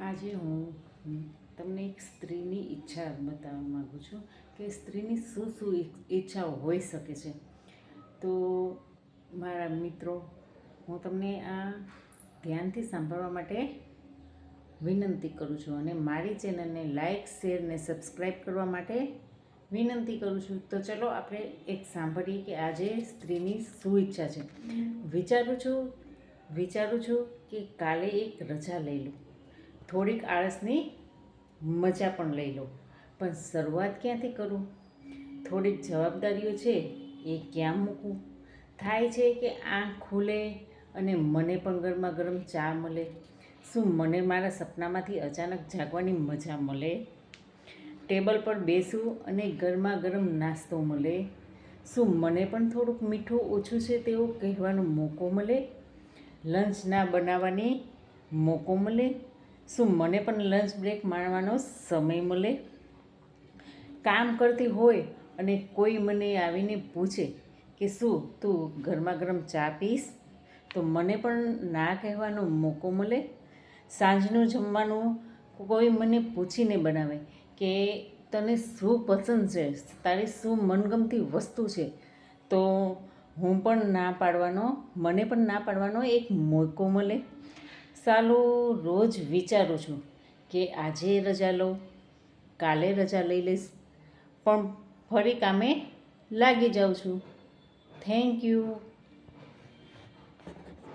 આજે હું તમને એક સ્ત્રીની ઈચ્છા બતાવવા માગું છું કે સ્ત્રીની શું શું ઈચ્છાઓ હોઈ શકે છે. તો મારા મિત્રો, હું તમને આ ધ્યાનથી સાંભળવા માટે વિનંતી કરું છું અને મારી ચેનલને લાઇક શેર ને સબસ્ક્રાઈબ કરવા માટે વિનંતી કરું છું. તો ચલો આપણે એક સાંભળીએ કે આજે સ્ત્રીની શું ઈચ્છા છે. વિચારું છું વિચારું છું કે કાલે એક રજા લઈ લઉં. થોડીક આળસની મજા પણ લઈ લો. પણ શરૂઆત ક્યાંથી કરું? થોડીક જવાબદારીઓ છે એ ક્યાં મૂકું? થાય છે કે આંખ ખુલે અને મને પણ ગરમા ગરમ ચા મળે? શું મને મારા સપનામાંથી અચાનક જાગવાની મજા મળે? ટેબલ પર બેસું અને ગરમા ગરમ નાસ્તો મળે? શું મને પણ થોડુંક મીઠું ઓછું છે તેવું કહેવાનો મોકો મળે? લંચ ના બનાવવાની મોકો મળે? શું મને પણ લંચ બ્રેક માણવાનો સમય મળે? કામ કરતી હોય અને કોઈ મને આવીને પૂછે કે શું તું ગરમા ગરમ ચા પીશ તો મને પણ ના કહેવાનો મોકો મળે. સાંજનું જમવાનું કોઈ મને પૂછીને બનાવે કે તને શું પસંદ છે? તારી શું મનગમતી વસ્તુ છે? તો હું પણ ના પાડવાનો, મને પણ ના પાડવાનો એક મોકો મળે. સાલું રોજ વિચારું છું કે આજે રજા લઉં, કાલે રજા લઈ લઈશ, પણ ફરી કામે લાગી જાઉં છું. Thank you